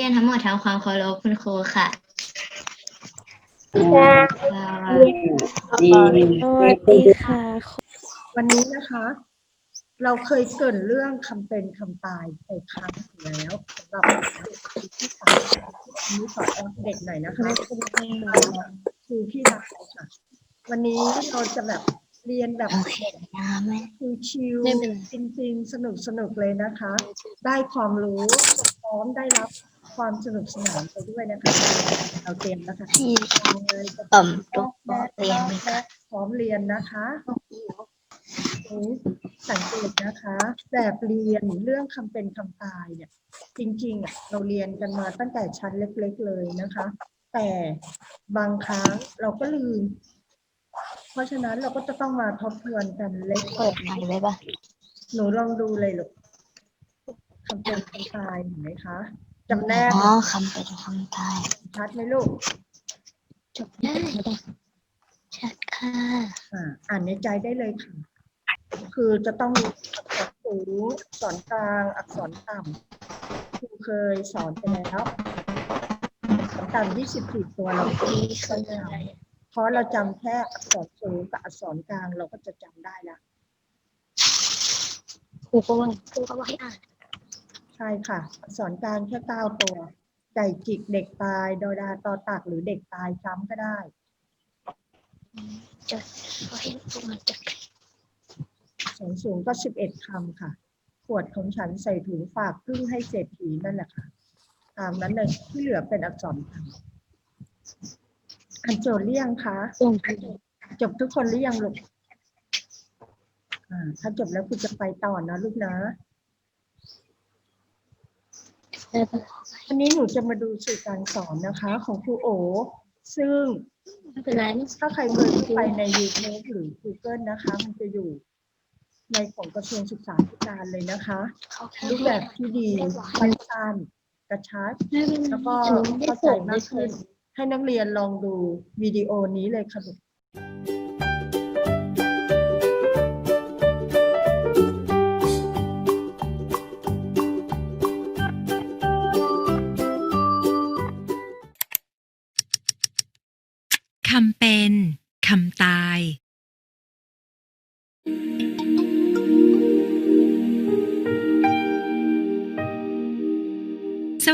รียนทั้งหมดทำความเคารพคุณครูค่ะ ดีสวัสดีค่ะ วันนี้นะคะ เราเคยเกรินเรื่องคำเป็นคำตายไปครั้งหนึ่งแล้วสำหรับที่สามวันนี้ขออัปเดตหน่อยนะคะครูพี่รักค่ะ วันนี้เราจะแบบเรียนแบบโอเคนะแม่คือชิลไม่เป็นไรจริงๆ สนุกสนุกๆเลยนะคะ ได้ความรู้พร้อมได้รับ ความสนุกสนานไปด้วยนะคะเราเตรียมแล้วค่ะที่เลยต่อมตุ๊กบอเรียนไหมคะพร้อมเรียนนะคะนี่สังเกตนะคะ แบบเรียนเรื่องคำเป็นคำตายเนี่ย จริงๆอะเราเรียนกันมาตั้งแต่ชั้นเล็ก ๆ เลยนะคะ แต่บางครั้งเราก็ลืม เพราะฉะนั้นเราก็จะต้องมาทบทวนกันเล็กเปิดไมค์ไว้ปะหนูลองดูเลยลูกคำเป็นคำตายเห็นไหมคะ จำแนกอ๋อคำเป็นคำตายชัดไหมลูกจบได้ชัดค่ะอ่าอ่านในใจได้เลยค่ะ คือจะต้องมีอักษรสูงอักษรกลาง อักษรต่ำครูเคยสอนไปแล้วอักษรต่ำยี่สิบสี่ตัวเราที่คืออะไรเพราะเราจำแค่อักษรสูงกับอักษรกลางเราก็จะจำได้ละครูก็ว่าครูก็ว่าให้อ่านใช่ค่ะอักษรกางแค่เก้าตัว ไก่จิกเด็กตายดอดาตอตักหรือเด็กตายซ้ำก็ได้จดเขาเห็นพวกมันจะสูงสูงก็สิบเอ็ดคำค่ะ ขวดของฉันใส่ถุงฝากพึ่งให้เศรษฐีนั่นแหละค่ะ ตามนั้นเลยที่เหลือเป็นอักษรไทยอันโจทย์หรือยังคะจบทุกคนหรือยังลูก อ่า ถ้าจบแล้วคุณจะไปต่อนะลูกนะ เลยปะวันนี้หนูจะมาดูสื่อการสอนนะคะ ของครูโอ ซึ่งไม่เป็นไรถ้าใครเคยเข้าไปใน YouTube หรือ Google นะคะ มันจะอยู่ในของกระทรวงศึกษาธิการเลยนะคะเขาแค่รูปแบบที่ดีสั้นๆกระชับไม่เป็นไรแล้วก็หนูไม่ได้เข้าใจส่งมากขึ้น ให้นักเรียนลองดูวิดีโอนี้เลยค่ะ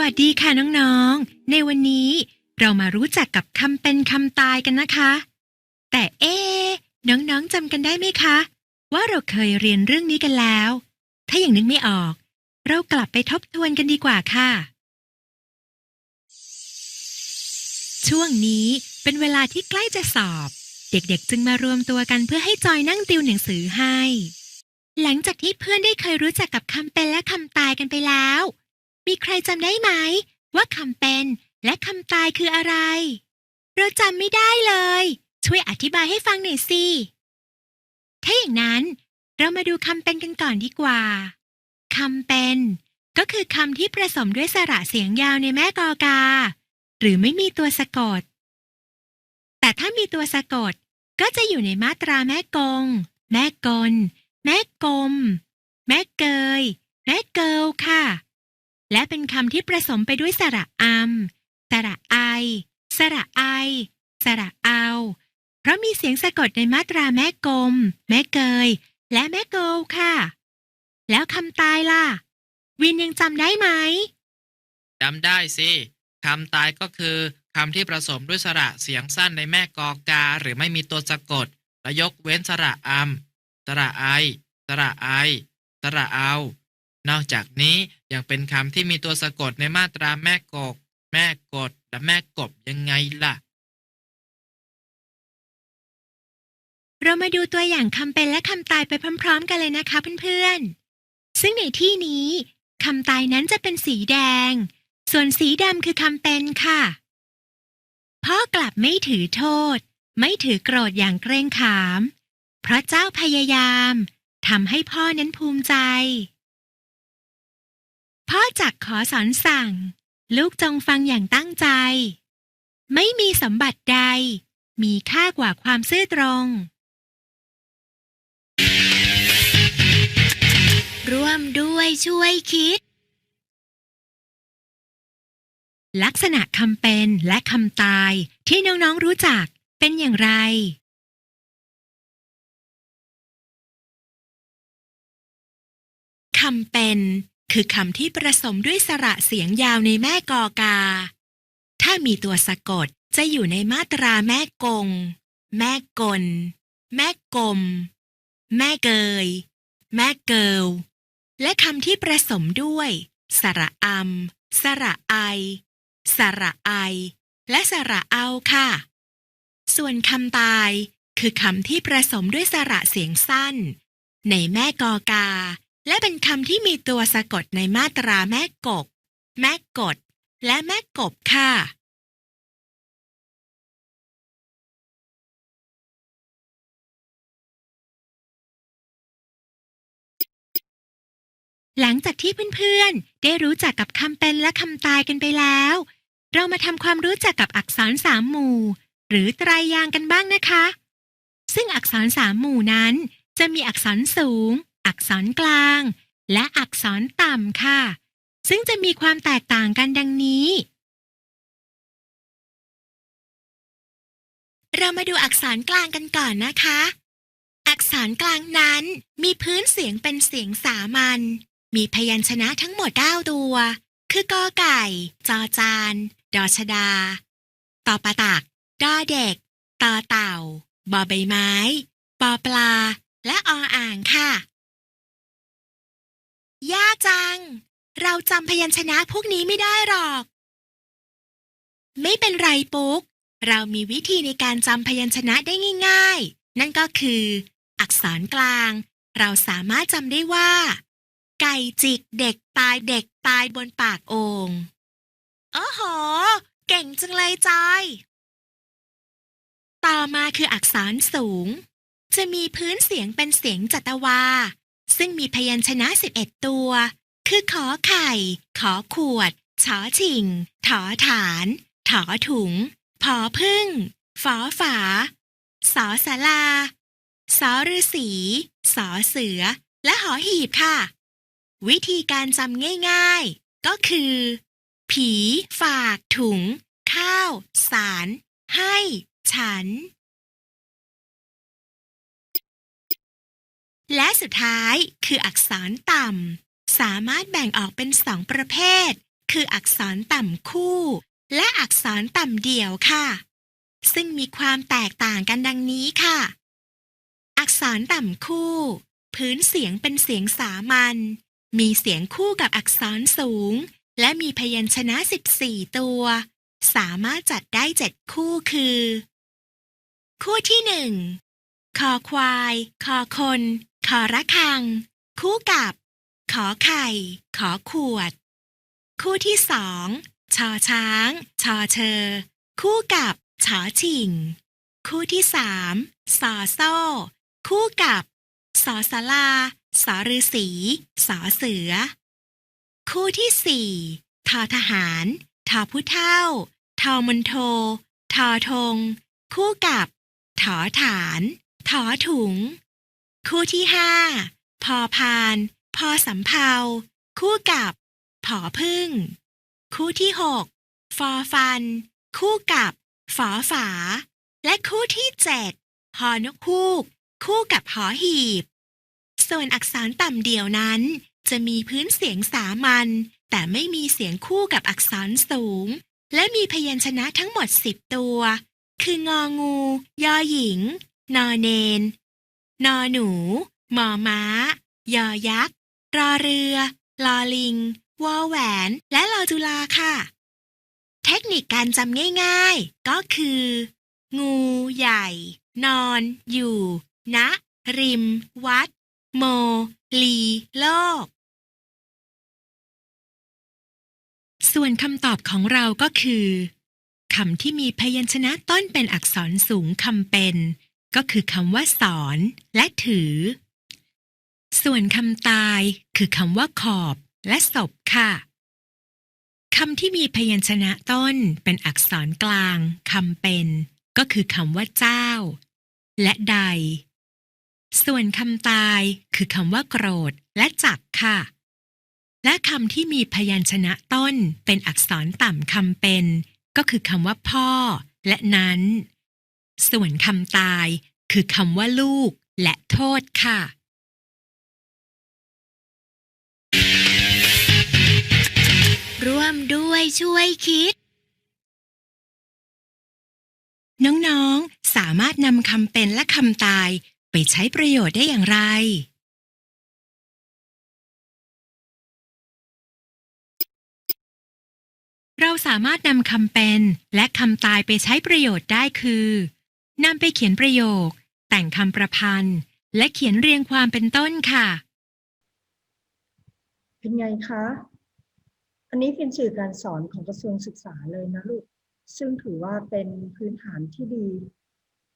วัสดีค่ะน้องๆ ในวันนี้เรามารู้จักกับคำเป็นคำตายกันนะคะ แต่เอ๊น้องๆจำกันได้ไหมคะ ว่าเราเคยเรียนเรื่องนี้กันแล้ว ถ้าอย่างนึกไม่ออก เรากลับไปทบทวนกันดีกว่าค่ะ ช่วงนี้เป็นเวลาที่ใกล้จะสอบ เด็กๆ จึงมารวมตัวกันเพื่อให้จอยนั่งติวหนังสือให้ หลังจากที่เพื่อนได้เคยรู้จักกับคำเป็นและคำตายกันไปแล้ว มีใครจำได้ไหม ว่าคำเป็นและคำตายคืออะไร เราจำไม่ได้เลย ช่วยอธิบายให้ฟังหน่อยสิ ถ้าอย่างนั้น เรามาดูคำเป็นกันก่อนดีกว่าคำเป็น ก็คือคำที่ผสมด้วยสระเสียงยาวในแม่กอกา หรือไม่มีตัวสะกด แต่ถ้ามีตัวสะกดก็จะอยู่ในมาตราแม่กง แม่กล แม่กลม แม่เกย แม่เกิลค่ะ และเป็นคำที่ผสมไปด้วยสระอัม สระไอ สระไอ สระเอา เพราะมีเสียงสะกดในมาตราแม่กลม แม่เกย และแม่เกลค่ะ แล้วคำตายล่ะ วินยังจำได้ไหมจำได้สิคำตายก็คือคำที่ผสมด้วยสระเสียงสั้นในแม่กอกา หรือไม่มีตัวสะกดและยกเว้นสระอัม สระไอ สระไอ สระเอา นอกจากนี้ยังเป็นคำที่มีตัวสะกดในมาตราแม่กก แม่กด และแม่กบยังไงล่ะ เรามาดูตัวอย่างคำเป็นและคำตายไปพร้อมๆ กันเลยนะคะเพื่อนๆ ซึ่งในที่นี้คำตายนั้นจะเป็นสีแดง ส่วนสีดำคือคำเป็นค่ะ พ่อกลับไม่ถือโทษ ไม่ถือโกรธอย่างเกรงขาม เพราะเจ้าพยายามทำให้พ่อนั้นภูมิใจ พ่อจักขอสอนสั่ง ลูกจงฟังอย่างตั้งใจ ไม่มีสมบัติใด มีค่ากว่าความซื่อตรง ร่วมด้วยช่วยคิด ลักษณะคำเป็นและคำตายที่น้องๆรู้จักเป็นอย่างไรคำเป็น คือคำที่ประสมด้วยสระเสียงยาวในแม่กอกา ถ้ามีตัวสะกดจะอยู่ในมาตราแม่กง แม่กล แม่กลม แม่เกย แม่เกิลและคำที่ประสมด้วย สระอำสระไอ สระไอ และสระเอาค่ะ ส่วนคำตายคือคำที่ประสมด้วยสระเสียงสั้น ในแม่กอกา และเป็นคำที่มีตัวสะกดในมาตราแม่กกแม่กด และแม่กบค่ะ หลังจากที่เพื่อนๆ ได้รู้จักกับคำเป็นและคำตายกันไปแล้ว เรามาทำความรู้จักกับอักษรสามหมู่ หรือไตรยางกันบ้างนะคะ ซึ่งอักษรสามหมู่นั้นจะมีอักษรสูง อักษรกลาง และอักษรต่ำค่ะ ซึ่งจะมีความแตกต่างกันดังนี้ เรามาดูอักษรกลางกันก่อนนะคะ อักษรกลางนั้นมีพื้นเสียงเป็นเสียงสามัญ มีพยัญชนะทั้งหมด9ตัว คือกอไก่ จอจาน ดอชดา ตอปะตัก ดอเด็ก ตอเต่า บอใบไม้ ปอปลา และออ่างค่ะ ยากจัง เราจำพยัญชนะพวกนี้ไม่ได้หรอก ไม่เป็นไรปุ๊ก เรามีวิธีในการจำพยัญชนะได้ง่าย ๆ นั่นก็คือ อักษรกลาง เราสามารถจำได้ว่า ไก่จิกเด็กตายเด็กตายบนปากโอ่งโอ้โห เก่งจังเลยจอย ต่อมาคืออักษรสูง จะมีพื้นเสียงเป็นเสียงจัตวา ซึ่งมีพยัญชนะ 11 ตัว คือขอไข่ ขอขวดชอชิง ถอฐาน ถอถุง ผอพึ่ง ฝอฝา สอสาลา สอฤาษีสอเสือ และหอหีบค่ะ วิธีการจำง่ายๆ ก็คือ ผี ฝาก ถุง ข้าว สาร ให้ ฉัน และสุดท้ายคืออักษรต่ำ สามารถแบ่งออกเป็นสองประเภท คืออักษรต่ำคู่ และอักษรต่ำเดี่ยวค่ะ ซึ่งมีความแตกต่างกันดังนี้ค่ะ อักษรต่ำคู่ พื้นเสียงเป็นเสียงสามัญ มีเสียงคู่กับอักษรสูง และมีพยัญชนะ 14 ตัว สามารถจัดได้ 7 คู่คือ คู่ที่หนึ่ง คอควาย คอคนคอระคัง คู่กับ ขอไข่ ขอขวด คู่ที่สองชอช้าง ชอเชอ คู่กับชอชิง คู่ที่สามสอโซ่ คู่กับสอสลาสอฤาษีสอเสือ คู่ที่สี่ทอทหารทอผู้เท่าทอมนโททอทง คู่กับ ถอฐาน ถอถุง คู่ที่ห้าพอพาน พอสำเภา คู่กับ ผอพึ่ง คู่ที่หกฟอฟัน คู่กับ ฝอฝา และคู่ที่เจ็ดหอนกฮูก คู่กับหอหีบ ส่วนอักษรต่ำเดี่ยวนั้น จะมีพื้นเสียงสามัญแต่ไม่มีเสียงคู่กับอักษรสูง และมีพยัญชนะทั้งหมด10ตัว คืององู ยอหญิง นอเนน นอหนูมอม้า ยอยักษ์ รอเรือ ลอลิง วอแหวน และลอจุลาค่ะ เทคนิคการจำง่ายๆ ก็คือ งูใหญ่ นอน อยู่ณริม วัด โม ลี โลก ส่วนคำตอบของเราก็คือคำที่มีพยัญชนะต้นเป็นอักษรสูงคำเป็น ก็คือคำว่าสอนและถือ ส่วนคำตายคือคำว่าขอบและศพค่ะคำที่มีพยัญชนะต้นเป็นอักษรกลางคำเป็น ก็คือคำว่าเจ้า และใด ส่วนคำตายคือคำว่าโกรธและจักค่ะ และคำที่มีพยัญชนะต้นเป็นอักษรต่ำคำเป็น ก็คือคำว่าพ่อและนั้น ส่วนคำตายคือคำว่าลูกและโทษค่ะ ร่วมด้วยช่วยคิด น้องๆ สามารถนำคำเป็นและคำตายไปใช้ประโยชน์ได้อย่างไรเราสามารถนำคำเป็นและคำตายไปใช้ประโยชน์ได้คือ นำไปเขียนประโยค แต่งคำประพันธ์ และเขียนเรียงความเป็นต้นค่ะ เป็นไงคะ อันนี้เป็นสื่อการสอนของกระทรวงศึกษาเลยนะลูก ซึ่งถือว่าเป็นพื้นฐานที่ดี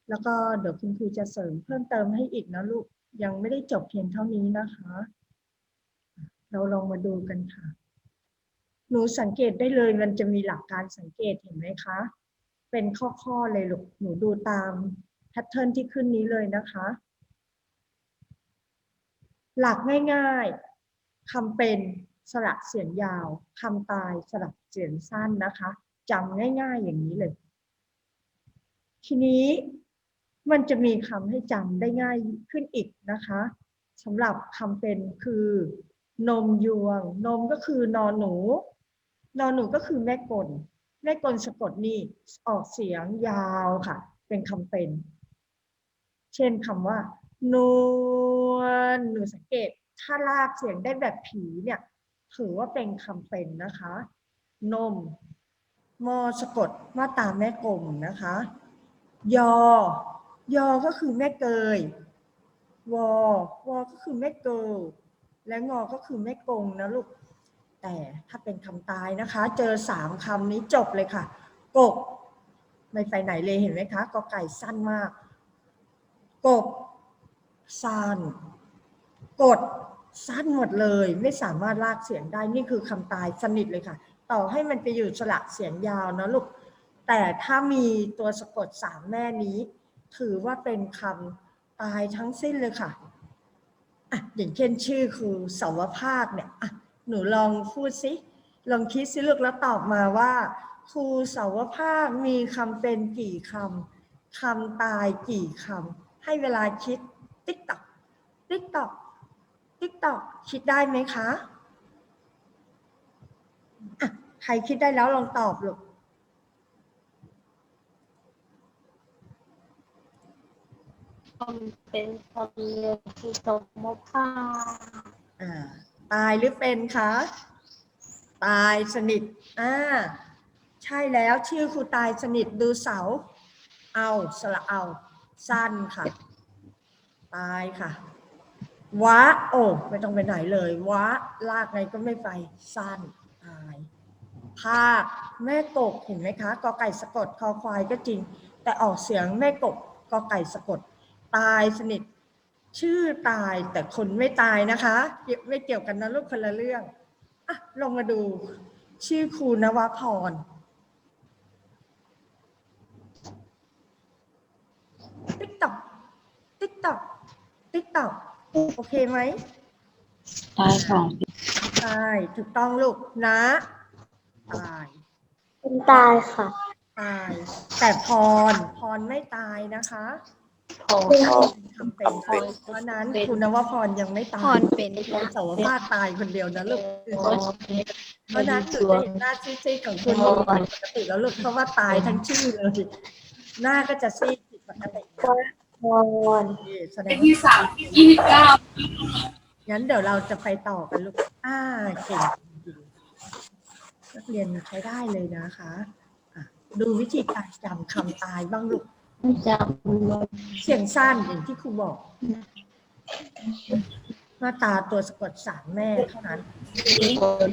แล้วก็เดี๋ยวคุณครูจะเสริมเพิ่มเติมให้อีกนะลูก ยังไม่ได้จบเพียงเท่านี้นะคะ เราลองมาดูกันค่ะ หนูสังเกตได้เลยมันจะมีหลักการสังเกตเห็นไหมคะ เป็นข้อๆเลยลูก หนูดูตามแพทเทิร์นที่ขึ้นนี้เลยนะคะ หลักง่ายๆคำเป็นสระเสียงยาวคำตายสระเสียงสั้นนะคะจำง่าย ๆอย่างนี้เลย ทีนี้มันจะมีคำให้จำได้ง่ายขึ้นอีกนะคะสำหรับคำเป็นคือนมยวง นมก็คือนอนหนู นอนหนูก็คือแม่กล แม่กลสะกดนี่ออกเสียงยาวค่ะ เป็นคำเป็น เช่นคำว่านวลหนูสังเกต ถ้าลากเสียงได้แบบผีเนี่ย ถือว่าเป็นคำเป็นนะคะ นม มอสะกดมาตามแม่กลมนะคะ ยอ ยอก็คือแม่เกยวอวอก็คือแม่เกิลและงอก็คือแม่กงนะลูก แต่ถ้าเป็นคำตายนะคะ เจอสามคำนี้จบเลยค่ะกกไม่ไปไหนเลยเห็นไหมคะกอไก่สั้นมาก กบสั้นกดสั้นหมดเลย ไม่สามารถลากเสียงได้นี่คือคำตายสนิทเลยค่ะ ต่อให้มันไปอยู่สระเสียงยาวนะลูกแต่ถ้ามีตัวสะกดสามแม่นี้ ถือว่าเป็นคำตายทั้งสิ้นเลยค่ะอะอย่างเช่นชื่อคือสาวภาคเนี่ยอะ หนูลองพูดสิลองคิดสิลูกแล้วตอบมาว่าครูสาวภาคมีคำเป็นกี่คำคำตายกี่คำให้เวลาคิดติ๊กตอกติ๊กตอกติ๊กตอกคิดได้ไหมคะอะใครคิดได้แล้วลองตอบลูกคำเป็นคำเรียนที่สมภาพอ่า ตายหรือเป็นคะตายสนิทอ่าใช่แล้วชื่อครูตายสนิทดูเสา เอาสระเอา สั้นค่ะ ตายค่ะวะโอ้ไม่ต้องไปไหนเลยวะลากไงก็ไม่ไปสั้นตายภาคแม่กบเห็นไหมคะกอไก่สะกดคอควายก็จริง แต่ออกเสียงแม่กบกอไก่สะกด ตายสนิท ชื่อตายแต่คนไม่ตายนะคะเกี่ยวไม่เกี่ยวกันนะลูกคนละเรื่องอะลงมาดู ชื่อครูนวพรติ๊กตอกติ๊กตอกติ๊กตอกโอเคไหมตายของใช่ถูกต้องลูกนะตายเป็นตายค่ะ ตาย แต่พรพรไม่ตายนะคะ พอทำเป็นเพราะนั้นคุณนวพรยังไม่ตายพรเป็นคุณสาวภาคตายคนเดียวนะลูกเป็นเพราะนั้นถึงจะเห็นหน้าซีดๆของคุณปกติแล้วลูกเพราะว่าตายทั้งชื่อเลยหน้าก็จะซีดผิดปกติพรนี่แสดงที่สามยี่สิบเก้างั้นเดี๋ยวเราจะไปต่อกันลูกอ่าเก่งนักเรียนใช้ได้เลยนะคะอะดูวิธีการจำคำตายบ้างลูก จำเสียงสั้นอย่างที่ครูบอกหน้าตาตัวสะกดสามแม่เท่านั้น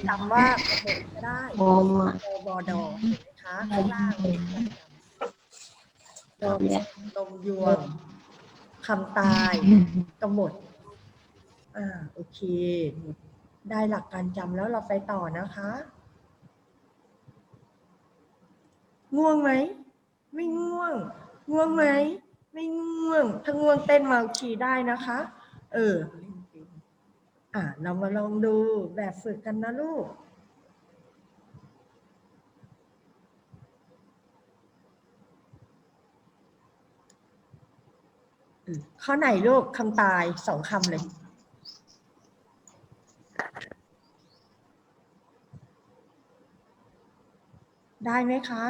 จำว่าโหก็ได้พอมาโอบอดอเห็นไหมคะข้างล่างเป็นการจโดนเนี่ยำลมยวงคำตายกำหนดอ่าโอเค ได้หลักการจำแล้วเราไปต่อนะคะ ง่วงไหม ไม่ง่วง ง่วงไหม ไม่ง่วง ถ้าง่วงเต้นเมาคีได้นะคะ เออ อะ เรามาลองดูแบบฝึกกันนะลูกข้อไหนลูกคำตายสองคำเลยได้ไหมคะ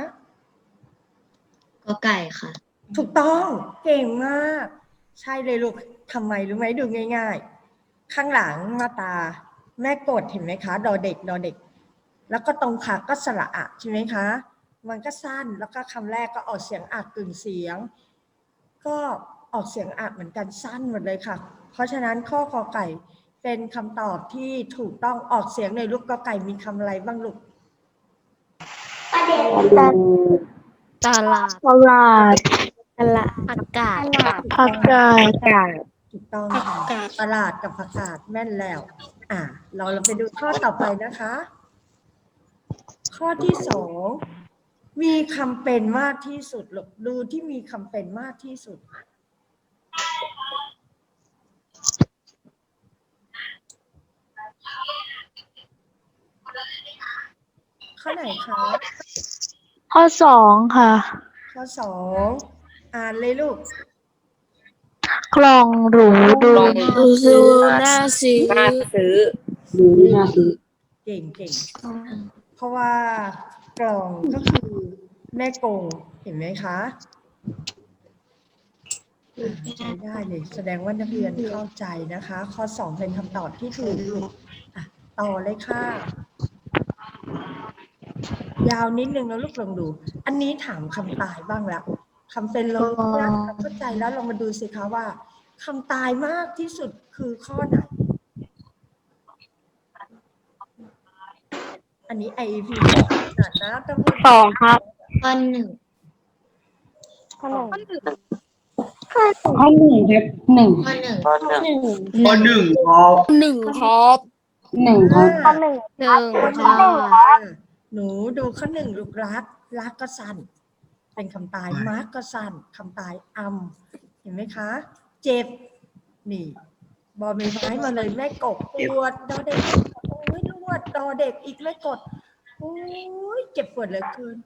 ก็ไก่ค่ะ ถูกต้องเก่งมาก ใช่เลยลูกทำไมรู้ไหมดูง่าย ๆ ข้างหลังมาตา แม่กดเห็นไหมคะดอเด็กดอเด็ก แล้วก็ตรงขาก็สระอะใช่ไหมคะ มันก็สั้นแล้วก็คำแรกก็ออกเสียงอักกึ่งเสียง ก็ออกเสียงอักเหมือนกันสั้นหมดเลยค่ะ เพราะฉะนั้นข้อคอไก่เป็นคำตอบที่ถูกต้องออกเสียงในลูกกอไก่มีคำอะไรบ้างลูกตลาดตลาด ตลาดอากาศอากาศถูกต้องค่ะ ตลาดกับผักกาดแม่นแล้ว อะ เราเราไปดูข้อต่อไปนะคะ ข้อที่สองมีคำเป็นมากที่สุดลูกดูที่มีคำเป็นมากที่สุด ข้อไหนคะ ข้อสองค่ะ ข้อสอง อ่านเลยลูก กล่องหรูดูดูน่าซื้อน่าซื้อดูน่าซื้อเก่งเก่งเพราะว่ากล่องก็คือแม่กงเห็นไหมคะอ่าใช้ได้เลยแสดงว่านักเรียนเข้าใจนะคะ ข้อสองเป็นคำตอบที่ถูกอะต่อเลยค่ะ ยาวนิดนึงแล้วลูกลองดู อันนี้ถามคำตายบ้างแล้ว คำเป็นเรารู้นะเราเข้าใจแล้วลองมาดูสิคะว่าคำตายมากที่สุดคือข้อไหน อันนี้ IEP จัดนะต้องพูดสองครับข้อหนึ่งข้อหนึ่งข้อหนึ่งครับหนึ่งข้อหนึ่งข้อหนึ่งข้อหนึ่งครับหนึ่งครับหนึ่งครับข้อหนึ่งหนึ่งข้อหค่ะนึ่งค่ะหนูดูข้อหนึ่งลูกรัก รักก็สั้น เป็นคำตายมาร์กก็สั้นคำตายอำเห็นไหมคะ เจ็บนี่บอใบไม้มาเลยแม่กบปวดดอเด็กโอ้ยนวดดอเด็กอีกแม่กดโอ้ยเจ็บปวดเหลือเกิน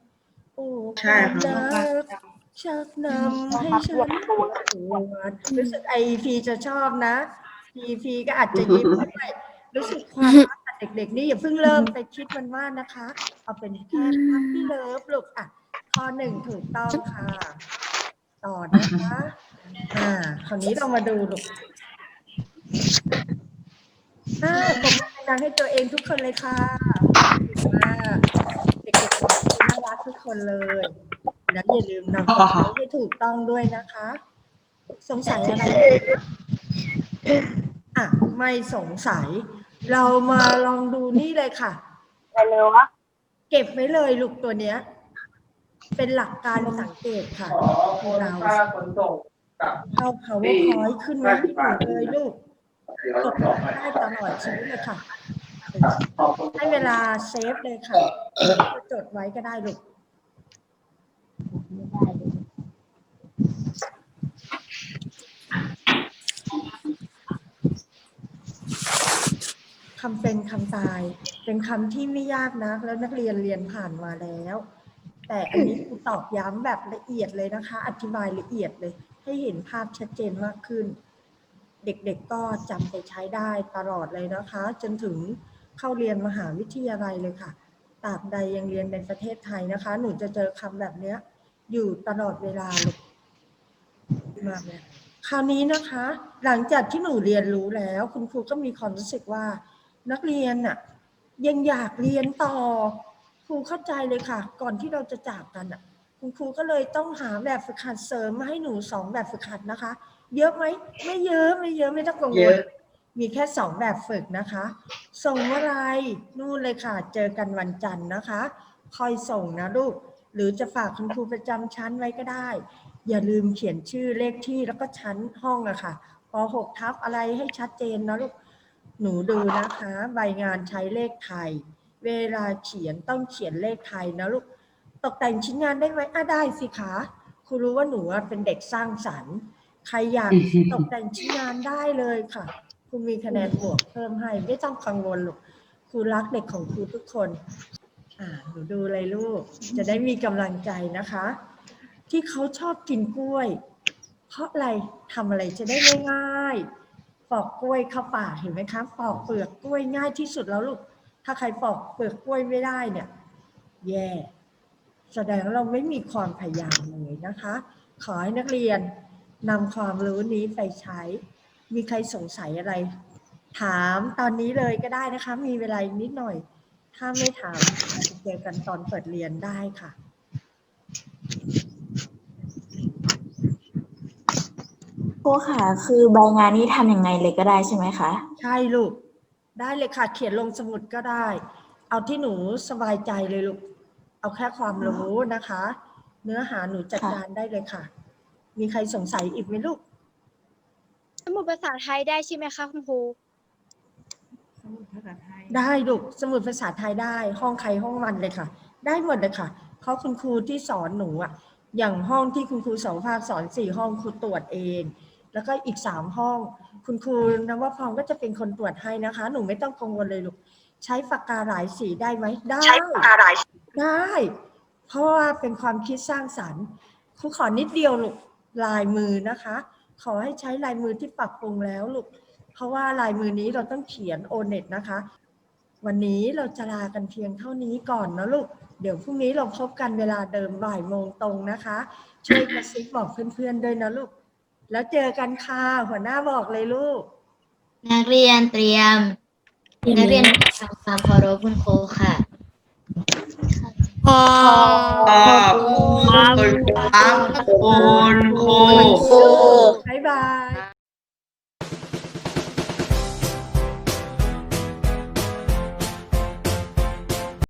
โอ้ใช่ครับรักชักนำให้ฉันปวดรู้สึกไอพีจะชอบนะพีพีก็อาจจะยิ้มด้วยรู้สึกความรักกับเด็กๆนี่อย่าเพิ่งเริ่มไปคิดมันมากนะคะ เอาเป็นแค่พักที่เลิฟลูกอะ ข้อหนึ่งถูกต้องค่ะ ต่อนะคะ อ่าคราวนี้เรามาดูลูกอ่าผมดังให้ตัวเองทุกคนเลยค่ะอ่าเด็กๆน่ารักทุกคนเลยแล้วอย่าลืมนำไปใช้ให้ถูกต้องด้วยนะคะ สงสัยอะไรไหมอะไม่สงสัย เรามาลองดูนี่เลยค่ะเร็ววะเก็บไว้เลยลูกตัวเนี้ย เป็นหลักการสังเกตค่ะเราถ้าฝนตกกับเอา powerpoint ขึ้นไว้ที่หนูเลยลูกกดได้ตลอดชีวิตเลยค่ะให้เวลาเซฟเลยค่ะ จดไว้ก็ได้ลูก คำเป็นคำตาย เป็นคำที่ไม่ยากนะ แล้วนักเรียนเรียนผ่านมาแล้ว แต่อันนี้ครูตอกย้ำแบบละเอียดเลยนะคะ อธิบายละเอียดเลย ให้เห็นภาพชัดเจนมากขึ้น เด็กๆก็จำไปใช้ได้ตลอดเลยนะคะ จนถึงเข้าเรียนมหาวิทยาลัยเลยค่ะตราบใดยังเรียนในประเทศไทยนะคะ หนูจะเจอคำแบบเนี้ย อยู่ตลอดเวลาเลยมากเลยคราวนี้นะคะ หลังจากที่หนูเรียนรู้แล้ว คุณครูก็มีความรู้สึกว่า นักเรียนน่ะยังอยากเรียนต่อ รูเข้าใจเลยค่ะ ก่อนที่เราจะจากกันอะคุณครูก็เลยต้องหาแบบฝึกหัดเสริมมาให้หนูสองแบบฝึกหัดนะคะ เยอะไหมไม่เยอะไม่เยอะไม่ต้องกังวเยลอะมีแค่สองแบบฝึกนะคะ ส่งเมื่อไหรนู่นเลยค่ะ เจอกันวันจันทร์นะคะ คอยส่งนะลูก หรือจะฝากคุณครูประจำชั้นไว้ก็ได้ อย่าลืมเขียนชื่อเลขที่แล้วก็ชั้นห้องอะค่ะป .6 ทับอะไรให้ชัดเจนนะลูก หนูดูนะคะ ใบงานใช้เลขไทย เวลาเขียนต้องเขียนเลขไทยนะลูก ตกแต่งชิ้นงานได้ไหมอะได้สิคะครูรู้ว่าหนูอะเป็นเด็กสร้างสรรค์ ใครอยากตกแต่งชิ้นงานได้เลยค่ะ ครูมีคะแนนบวกเพิ่มให้ ไม่ต้องกังวลหรอกครูรักเด็กของครูทุกคน อ่าหนูดูเลยลูก จะได้มีกำลังใจนะคะ ที่เขาชอบกินกล้วย เพราะอะไรทำอะไรจะได้ง่ายๆปอกกล้วยเข้าปากเห็นไหมคะ ปอกเปลือกกล้วยง่ายที่สุดแล้วลูก ถ้าใครปอกเปลือกกล้วยไม่ได้เนี่ย แย่แสดงว่าเราไม่มีความพยายามเลยนะคะ ขอให้นักเรียนนำความรู้นี้ไปใช้ มีใครสงสัยอะไร ถามตอนนี้เลยก็ได้นะคะ มีเวลาอีกนิดหน่อย ถ้าไม่ถามจะเจอกันตอนเปิดเรียนได้ค่ะครูค่ะ คือใบงานนี้ทำยังไงเลยก็ได้ใช่ไหมคะ ใช่ลูก ได้เลยค่ะ เขียนลงสมุดก็ได้ เอาที่หนูสบายใจเลยลูก เอาแค่ความรู้นะคะ เนื้อหาหนูจัดการได้เลยค่ะ มีใครสงสัยอีกไหมลูก สมุดภาษาไทยได้ใช่ไหมคะคุณครูได้ลูก สมุดภาษาไทยได้ ห้องใครห้องมันเลยค่ะ ได้หมดเลยค่ะ เพราะคุณครูที่สอนหนูอะอย่างห้องที่คุณครูสองภาคสอนสี่ห้องครูตรวจเอง แล้วก็อีกสามห้อง คุณครูนวพรก็จะเป็นคนตรวจให้นะคะ หนูไม่ต้องกังวลเลยลูก ใช้ปากกาหลายสีได้ไหมได้ฝากรายได้ เพราะว่าเป็นความคิดสร้างสรรค์ครูขอนิดเดียวลูกลายมือนะคะ ขอให้ใช้ลายมือที่ปรับปรุงแล้วลูก เพราะว่าลายมือนี้เราต้องเขียนโอเน็ตนะคะ วันนี้เราจะลากันเพียงเท่านี้ก่อนนะลูก เดี๋ยวพรุ่งนี้เราพบกันเวลาเดิมบ่ายโมงตรงนะคะ ช่วยกระซิบบอกเพื่อนๆด้วยนะลูก แล้วเจอกันค่ะ หัวหน้าบอกเลยลูก นักเรียนเตรียม นักเรียนทำความเคารพคุณครูค่ะขอขอบคุณครับคุณครู บ๊ายบาย